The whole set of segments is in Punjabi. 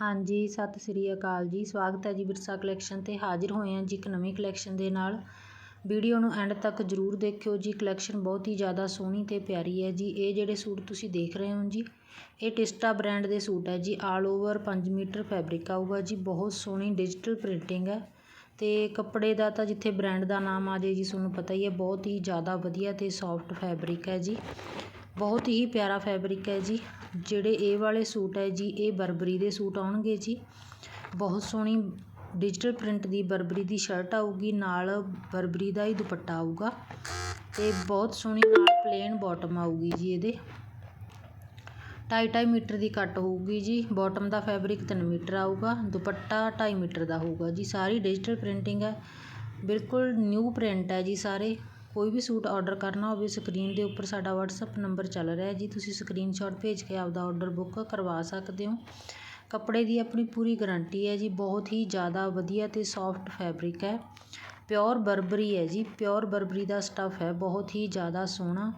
ਹਾਂਜੀ, ਸਤਿ ਸ੍ਰੀ ਅਕਾਲ ਜੀ। ਸਵਾਗਤ ਹੈ ਜੀ ਵਿਰਸਾ ਕਲੈਕਸ਼ਨ 'ਤੇ। ਹਾਜ਼ਰ ਹੋਏ ਹਾਂ ਜੀ ਇੱਕ ਨਵੀਂ ਕਲੈਕਸ਼ਨ ਦੇ ਨਾਲ। ਵੀਡੀਓ ਨੂੰ ਐਂਡ ਤੱਕ ਜ਼ਰੂਰ ਦੇਖਿਓ ਜੀ। ਕਲੈਕਸ਼ਨ ਬਹੁਤ ਹੀ ਜ਼ਿਆਦਾ ਸੋਹਣੀ ਤੇ ਪਿਆਰੀ ਹੈ ਜੀ। ਇਹ ਜਿਹੜੇ ਸੂਟ ਤੁਸੀਂ ਦੇਖ ਰਹੇ ਹੋ ਜੀ, ਇਹ ਟਿਸਟਾ ਬ੍ਰਾਂਡ ਦੇ ਸੂਟ ਹੈ ਜੀ। ਆਲ ਓਵਰ 5 ਮੀਟਰ ਫੈਬਰਿਕ ਆਊਗਾ ਜੀ। ਬਹੁਤ ਸੋਹਣੀ ਡਿਜੀਟਲ ਪ੍ਰਿੰਟਿੰਗ ਹੈ ਤੇ ਕੱਪੜੇ ਦਾ ਤਾਂ ਜਿੱਥੇ ਬ੍ਰਾਂਡ ਦਾ ਨਾਮ ਆ ਜੇ ਜੀ, ਤੁਹਾਨੂੰ ਪਤਾ ਹੀ ਹੈ, ਬਹੁਤ ਹੀ ਜ਼ਿਆਦਾ ਵਧੀਆ ਤੇ ਸੌਫਟ ਫੈਬਰਿਕ ਹੈ ਜੀ। ਬਹੁਤ ਹੀ ਪਿਆਰਾ ਫੈਬਰਿਕ ਹੈ ਜੀ। ਜਿਹੜੇ ਇਹ ਵਾਲੇ ਸੂਟ ਹੈ ਜੀ, ਇਹ ਬਰਬਰੀ ਦੇ ਸੂਟ ਆਉਣਗੇ ਜੀ। ਬਹੁਤ ਸੋਹਣੀ ਡਿਜੀਟਲ ਪ੍ਰਿੰਟ ਦੀ ਬਰਬਰੀ ਦੀ ਸ਼ਰਟ ਆਊਗੀ, ਨਾਲ ਬਰਬਰੀ ਦਾ ਹੀ ਦੁਪੱਟਾ ਆਊਗਾ ਤੇ ਬਹੁਤ ਸੋਹਣੀ ਨਾਲ ਪਲੇਨ ਬਾਟਮ ਆਊਗੀ ਜੀ ਇਹਦੇ। 2.5 ਮੀਟਰ ਦੀ ਕੱਟ ਹੋਊਗੀ ਜੀ ਬਾਟਮ ਦਾ ਫੈਬਰਿਕ 3 ਮੀਟਰ ਆਊਗਾ, ਦੁਪੱਟਾ 2.5 ਮੀਟਰ ਦਾ ਹੋਊਗਾ ਜੀ। ਸਾਰੀ ਡਿਜੀਟਲ ਪ੍ਰਿੰਟਿੰਗ ਹੈ, ਬਿਲਕੁਲ ਨਿਊ ਪ੍ਰਿੰਟ ਹੈ ਜੀ ਸਾਰੇ। ਕੋਈ ਵੀ ਸੂਟ ਔਡਰ ਕਰਨਾ ਹੋਵੇ ਸਕਰੀਨ ਦੇ ਉੱਪਰ ਸਾਡਾ ਵਟਸਐਪ ਨੰਬਰ ਚੱਲ ਰਿਹਾ ਜੀ। ਤੁਸੀਂ ਸਕਰੀਨਸ਼ਾਟ ਭੇਜ ਕੇ ਆਪਦਾ ਔਡਰ ਬੁੱਕ ਕਰਵਾ ਸਕਦੇ ਹੋ। ਕੱਪੜੇ ਦੀ ਆਪਣੀ ਪੂਰੀ ਗਰੰਟੀ ਹੈ ਜੀ। ਬਹੁਤ ਹੀ ਜ਼ਿਆਦਾ ਵਧੀਆ ਅਤੇ ਸੋਫਟ ਫੈਬਰਿਕ ਹੈ। ਪਿਓਰ ਬਰਬਰੀ ਹੈ ਜੀ। ਪਿਓਰ ਬਰਬਰੀ ਦਾ ਸਟੱਫ ਹੈ। ਬਹੁਤ ਹੀ ਜ਼ਿਆਦਾ ਸੋਹਣਾ।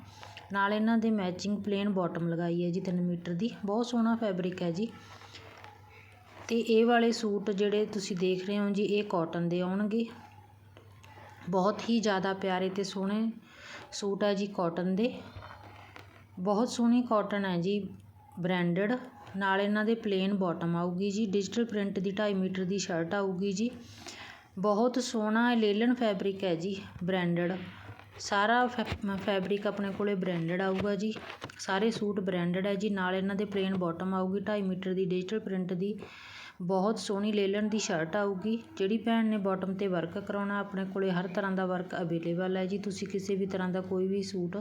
ਨਾਲ ਇਹਨਾਂ ਦੇ ਮੈਚਿੰਗ ਪਲੇਨ ਬਾਟਮ ਲਗਾਈ ਹੈ ਜੀ 3 ਮੀਟਰ ਦੀ। ਬਹੁਤ ਸੋਹਣਾ ਫੈਬਰਿਕ ਹੈ ਜੀ। ਤੇ ਇਹ ਵਾਲੇ ਸੂਟ ਜਿਹੜੇ ਤੁਸੀਂ ਦੇਖ ਰਹੇ ਹੋ ਜੀ, ਇਹ ਕਾਟਨ ਦੇ ਆਉਣਗੇ। ਬਹੁਤ ਹੀ ਜ਼ਿਆਦਾ ਪਿਆਰੇ ਅਤੇ ਸੋਹਣੇ ਸੂਟ ਹੈ ਜੀ ਕੋਟਨ ਦੇ। ਬਹੁਤ ਸੋਹਣੀ ਕੋਟਨ ਹੈ ਜੀ ਬ੍ਰਾਂਡਡ ਨਾਲ ਇਹਨਾਂ ਦੇ ਪਲੇਨ ਬੋਟਮ ਆਊਗੀ ਜੀ ਡਿਜੀਟਲ ਪ੍ਰਿੰਟ ਦੀ ਢਾਈ ਮੀਟਰ ਦੀ ਸ਼ਰਟ ਆਊਗੀ ਜੀ। ਬਹੁਤ ਸੋਹਣਾ ਲੇਲਨ ਫੈਬਰਿਕ ਹੈ ਜੀ ਬ੍ਰਾਂਡਡ ਸਾਰਾ ਫੈ ਫੈਬਰਿਕ ਆਪਣੇ ਕੋਲ ਬ੍ਰਾਂਡਡ ਆਊਗਾ ਜੀ। ਸਾਰੇ ਸੂਟ ਬ੍ਰਾਂਡਡ ਹੈ ਜੀ। ਨਾਲ ਇਹਨਾਂ ਦੇ ਪਲੇਨ ਬੋਟਮ ਆਊਗੀ, ਢਾਈ ਮੀਟਰ ਦੀ ਡਿਜੀਟਲ ਪ੍ਰਿੰਟ ਦੀ। ਬਹੁਤ ਸੋਹਣੀ ਲੇਲਨ ਦੀ ਸ਼ਰਟ ਆਊਗੀ। ਜਿਹੜੀ ਭੈਣ ਨੇ ਬੋਟਮ 'ਤੇ ਵਰਕ ਕਰਾਉਣਾ, ਆਪਣੇ ਕੋਲ ਹਰ ਤਰ੍ਹਾਂ ਦਾ ਵਰਕ ਅਵੇਲੇਬਲ ਹੈ ਜੀ। ਤੁਸੀਂ ਕਿਸੇ ਵੀ ਤਰ੍ਹਾਂ ਦਾ ਕੋਈ ਵੀ ਸੂਟ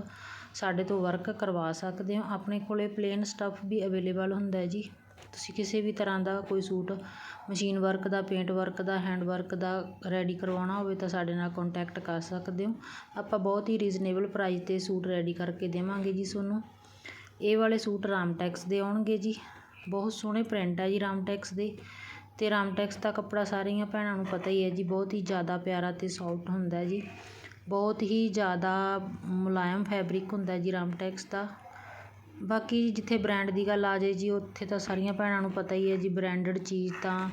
ਸਾਡੇ ਤੋਂ ਵਰਕ ਕਰਵਾ ਸਕਦੇ ਹੋ। ਆਪਣੇ ਕੋਲ ਪਲੇਨ ਸਟੱਫ ਵੀ ਅਵੇਲੇਬਲ ਹੁੰਦਾ ਜੀ। ਤੁਸੀਂ ਕਿਸੇ ਵੀ ਤਰ੍ਹਾਂ ਦਾ ਕੋਈ ਸੂਟ, ਮਸ਼ੀਨ ਵਰਕ ਦਾ ਪੇਂਟ ਵਰਕ ਦਾ ਹੈਂਡ ਵਰਕ ਦਾ ਰੈਡੀ ਕਰਵਾਉਣਾ ਹੋਵੇ ਤਾਂ ਸਾਡੇ ਨਾਲ ਕੋਂਟੈਕਟ ਕਰ ਸਕਦੇ ਹੋ। ਆਪਾਂ ਬਹੁਤ ਹੀ ਰੀਜ਼ਨੇਬਲ ਪ੍ਰਾਈਜ਼ 'ਤੇ ਸੂਟ ਰੈਡੀ ਕਰਕੇ ਦੇਵਾਂਗੇ ਜੀ ਤੁਹਾਨੂੰ। ਇਹ ਵਾਲੇ ਸੂਟ ਰਾਮਟੈਕਸ ਦੇ ਆਉਣਗੇ ਜੀ। ਬਹੁਤ ਸੋਹਣੇ ਪ੍ਰਿੰਟ ਆ ਜੀ ਰਾਮਟੈਕਸ ਦੇ। ਅਤੇ ਰਾਮਟੈਕਸ ਦਾ ਕੱਪੜਾ ਸਾਰੀਆਂ ਭੈਣਾਂ ਨੂੰ ਪਤਾ ਹੀ ਹੈ ਜੀ, ਬਹੁਤ ਹੀ ਜ਼ਿਆਦਾ ਪਿਆਰਾ ਅਤੇ ਸੌਫਟ ਹੁੰਦਾ ਜੀ। ਬਹੁਤ ਹੀ ਜ਼ਿਆਦਾ ਮੁਲਾਇਮ ਫੈਬਰਿਕ ਹੁੰਦਾ ਜੀ ਰਾਮਟੈਕਸ ਦਾ। ਬਾਕੀ ਜਿੱਥੇ ਬ੍ਰੈਂਡ ਦੀ ਗੱਲ ਆ ਜਾਵੇ ਜੀ, ਉੱਥੇ ਤਾਂ ਸਾਰੀਆਂ ਭੈਣਾਂ ਨੂੰ ਪਤਾ ਹੀ ਹੈ ਜੀ ਬ੍ਰਾਂਡਡ ਚੀਜ਼ ਤਾਂ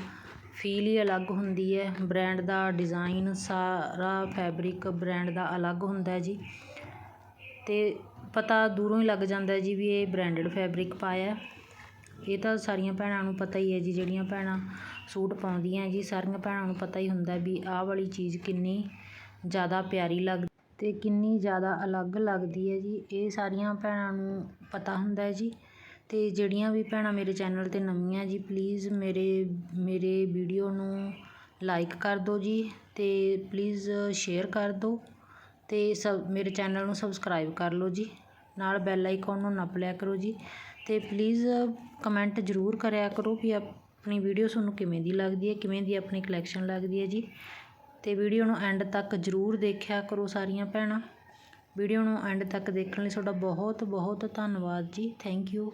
ਫੀਲ ਹੀ ਅਲੱਗ ਹੁੰਦੀ ਹੈ। ਬ੍ਰੈਂਡ ਦਾ ਡਿਜ਼ਾਇਨ ਸਾਰਾ ਫੈਬਰਿਕ ਬ੍ਰੈਂਡ ਦਾ ਅਲੱਗ ਹੁੰਦਾ ਜੀ। ਅਤੇ ਪਤਾ ਦੂਰੋਂ ਹੀ ਲੱਗ ਜਾਂਦਾ ਜੀ ਵੀ ਇਹ ਬ੍ਰਾਂਡਡ ਫੈਬਰਿਕ ਪਾਇਆ ਇਹ ਤਾਂ ਸਾਰੀਆਂ ਭੈਣਾਂ ਨੂੰ ਪਤਾ ਹੀ ਹੈ ਜੀ, ਜਿਹੜੀਆਂ ਭੈਣਾਂ ਸੂਟ ਪਾਉਂਦੀਆਂ ਜੀ, ਸਾਰੀਆਂ ਭੈਣਾਂ ਨੂੰ ਪਤਾ ਹੀ ਹੁੰਦਾ ਵੀ ਆਹ ਵਾਲੀ ਚੀਜ਼ ਕਿੰਨੀ ਜ਼ਿਆਦਾ ਪਿਆਰੀ ਲੱਗਦੀ ਅਤੇ ਕਿੰਨੀ ਜ਼ਿਆਦਾ ਅਲੱਗ ਲੱਗਦੀ ਹੈ ਜੀ। ਇਹ ਸਾਰੀਆਂ ਭੈਣਾਂ ਨੂੰ ਪਤਾ ਹੁੰਦਾ ਜੀ। ਅਤੇ ਜਿਹੜੀਆਂ ਵੀ ਭੈਣਾਂ ਮੇਰੇ ਚੈਨਲ 'ਤੇ ਨਵੀਆਂ ਜੀ ਪਲੀਜ਼ ਮੇਰੇ ਮੇਰੇ ਵੀਡੀਓ ਨੂੰ ਲਾਈਕ ਕਰ ਦਿਓ ਜੀ ਅਤੇ ਪਲੀਜ਼ ਸ਼ੇਅਰ ਕਰ ਦਿਓ ਅਤੇ ਸਬ, ਮੇਰੇ ਚੈਨਲ ਨੂੰ ਸਬਸਕ੍ਰਾਈਬ ਕਰ ਲਓ ਜੀ। ਨਾਲ ਬੈਲ ਆਈਕੋਨ ਨੂੰ ਨੱਪ ਲਿਆ ਕਰੋ ਜੀ ਅਤੇ ਪਲੀਜ਼ ਕਮੈਂਟ ਜ਼ਰੂਰ ਕਰਿਆ ਕਰੋ ਵੀ ਆਪਣੀ ਵੀਡੀਓ ਤੁਹਾਨੂੰ ਕਿਵੇਂ ਦੀ ਲੱਗਦੀ ਹੈ, ਕਿਵੇਂ ਦੀ ਆਪਣੀ ਕਲੈਕਸ਼ਨ ਲੱਗਦੀ ਹੈ ਜੀ। ਅਤੇ ਵੀਡੀਓ ਨੂੰ ਐਂਡ ਤੱਕ ਜ਼ਰੂਰ ਦੇਖਿਆ ਕਰੋ ਸਾਰੀਆਂ ਭੈਣਾਂ। ਵੀਡੀਓ ਨੂੰ ਐਂਡ ਤੱਕ ਦੇਖਣ ਲਈ ਤੁਹਾਡਾ ਬਹੁਤ ਬਹੁਤ ਧੰਨਵਾਦ ਜੀ। Thank you